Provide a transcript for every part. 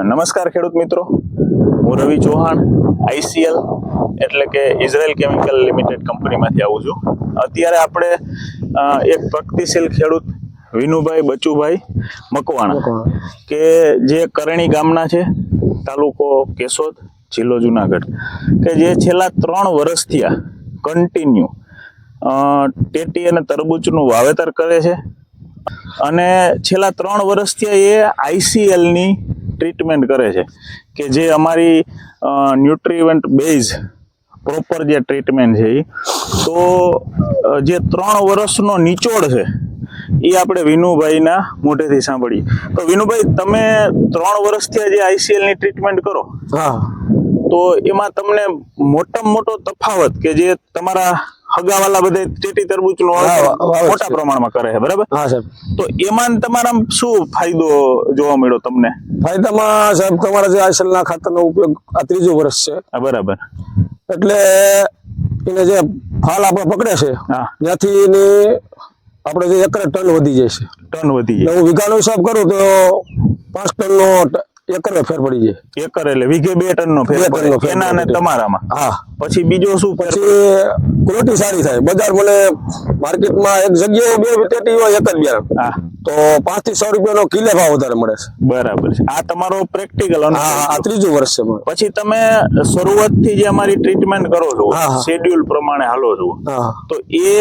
નમસ્કાર ખેડૂત મિત્રો. હું રવિ ચૌહાણ આઈસીએલ એટલે કે ઇઝરાયલ કેમિકલ લિમિટેડ કંપનીમાંથી આવું છું. અત્યારે આપણે એક પ્રગતિશીલ ખેડૂત વિનુભાઈ બચુભાઈ મકવાણા કે જે કરણી ગામના છે તાલુકો કેશોદ જિલ્લો જુનાગઢ કે જે છેલ્લા ત્રણ વર્ષથી આ કન્ટિન્યુ ટેટી અને તરબૂચનું વાવેતર કરે છે. અને છેલ્લા ત્રણ વર્ષથી એ આઈસીએલની ટ્રીટમેન્ટ કરે છે કે જે અમારી ન્યુટ્રીવન્ટ બેઝ પ્રોપર જે ટ્રીટમેન્ટ છે એ તો જે ત્રણ વર્ષનો નિચોડ છે એ આપણે વિનુભાઈના મોઢેથી સાંભળીએ. તો વિનુભાઈ તમે ત્રણ વર્ષથી આ જે આઈસીએલની ટ્રીટમેન્ટ કરો હા. તો એમાં તમને મોટામાં મોટો તફાવત કે જે તમારા હગાવાલા બધે ટેટી તરબૂચનો મોટા પ્રમાણમાં કરે છે બરાબર? હા સાહેબ. તો એમાં તમારા શું ફાયદો જોવા મળ્યો તમને? ફાયદામાં સાહેબ તમારા જે આઈસલના ખાતરનો ઉપયોગ આ ત્રીજું વર્ષ છે. બરાબર. એટલે એને જે ફાલ આપણે પકડે છે હા. ત્યાંથી એની આપણે જે એકરે ટન વધી જાય છે. ટન વધી જાય. હું વીઘાનો હિસાબ કરું તો પાંચ ટનનો એકરે ફેર પડી જાય. એકર એટલે વીઘે બે ટન નો ફેર પડે એના અને તમારામાં. હા. પછી બીજો શું પછી ક્વોલિટી સારી થાય. બજાર મને માર્કેટમાં એક જગ્યાએ બે ટેટી હોય એક જ બિયારણ હા. તો પાંચથી સો રૂપિયાનો કિલે ભાવ વધારે મળે છે. બરાબર છે. આ તમારો પ્રેક્ટિકલ આ ત્રીજું વર્ષ છે પછી તમે શરૂઆતથી જે અમારી ટ્રીટમેન્ટ કરો છો. શેડ્યુલ પ્રમાણે હાલો છો તો એ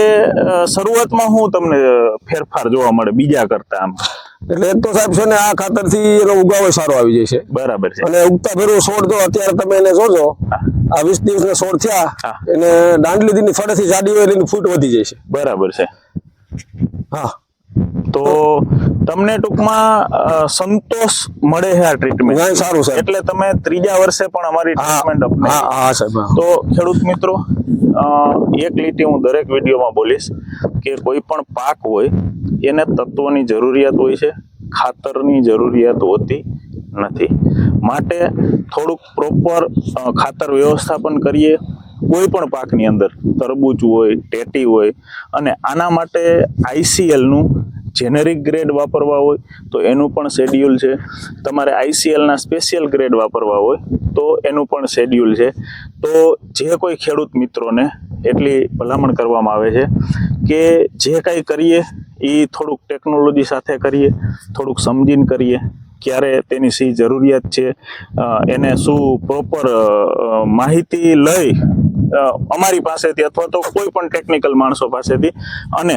શરૂઆતમાં હું તમને ફેરફાર જોવા મળે બીજા કરતા આમ? એટલે એક તો સાહેબ છે ને આ ખાતરથી એનો ઉગાવો સારો આવી જાય છે. બરાબર છે. અને ઉગતા ફેરવું છોડ તો અત્યારે તમે એને જોજો આ વીસ દિવસ ને છોડ થયા. એને દાંડલી દીની ફળેથી જાડી હોય એની ફૂટ વધી જાય છે. બરાબર છે. હા. તો તમને ટૂંકમાં સંતોષ મળે છે આ ટ્રીટમેન્ટ ના, સારું સાહેબ. એટલે તમે ત્રીજા વર્ષે પણ અમારી ટ્રીટમેન્ટ હા હા સાહેબ તો ખેડૂત મિત્રો એક લીટી હું દરેક વિડીયોમાં બોલીશ કે કોઈ પણ પાક હોય એને તત્વોની જરૂરિયાત હોય છે, ખાતરની જરૂરિયાત હોતી નથી. માટે થોડુંક પ્રોપર ખાતર વ્યવસ્થાપન કરીએ. કોઈ પણ પાકની અંદર તરબૂચ હોય, ટેટી હોય, અને આના માટે આઈસીએલનું જેનેરિક ગ્રેડ વાપરવા હોય, તો એનું પણ શેડ્યુલ છે. તમારે આઈસીએલના સ્પેશિયલ ગ્રેડ વાપરવા હોય, તો એનું પણ શેડ્યુલ છે. તો જે કોઈ ખેડૂત મિત્રોને એટલી ભલામણ કરવામાં આવે છે કે જે કાંઈ કરીએ એ થોડુંક ટેકનોલોજી સાથે કરીએ, થોડુંક સમજીને કરીએ, ક્યારે તેની શી જરૂરિયાત છે એને શું પ્રોપર માહિતી લઈ અમારી પાસેથી અથવા તો કોઈ પણ ટેકનિકલ માણસો પાસેથી. અને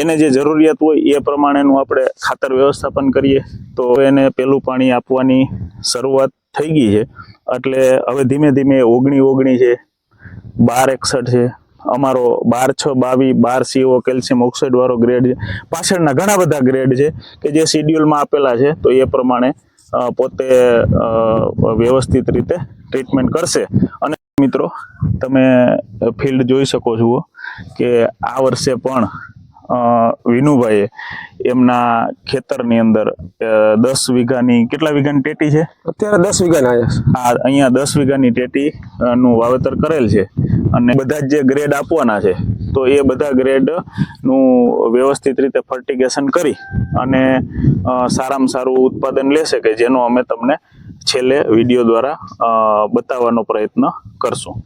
એને જે જરૂરિયાત હોય એ પ્રમાણેનું આપણે ખાતર વ્યવસ્થાપન કરીએ. તો એને પહેલું પાણી આપવાની શરૂઆત થઈ ગઈ છે. એટલે હવે ધીમે ધીમે ઓગણી ઓગણી છે. બાર એકસઠ છે. અમારો બાર છ બાવી બાર સીઓ કેલ્શિયમ ઓક્સાઇડ વાળો ગ્રેડ છે. પાછળના ઘણા બધા ગ્રેડ છે કે જે શિડ્યુલમાં આપેલા છે. તો એ પ્રમાણે પોતે વ્યવસ્થિત રીતે ટ્રીટમેન્ટ કરશે. અને મિત્રો તમે ફિલ્ડ જોઈ શકો છો કે આ વર્ષે પણ વિનુભાઈએ એમના ખેતરની અંદર દસ વીઘાની કેટલા વીઘાની ટેટી છે? અત્યારે દસ વીઘાના હા અહીંયા દસ વીઘાની ટેટી નું વાવેતર કરેલ છે. અને બધા જ જે ગ્રેડ આપવાના છે તો એ બધા ગ્રેડનું વ્યવસ્થિત રીતે ફર્ટિગેશન કરી અને સારામાં સારું ઉત્પાદન લેશે કે જેનો અમે તમને છેલ્લે વીડિયો દ્વારા બતાવવાનો પ્રયત્ન કરશું.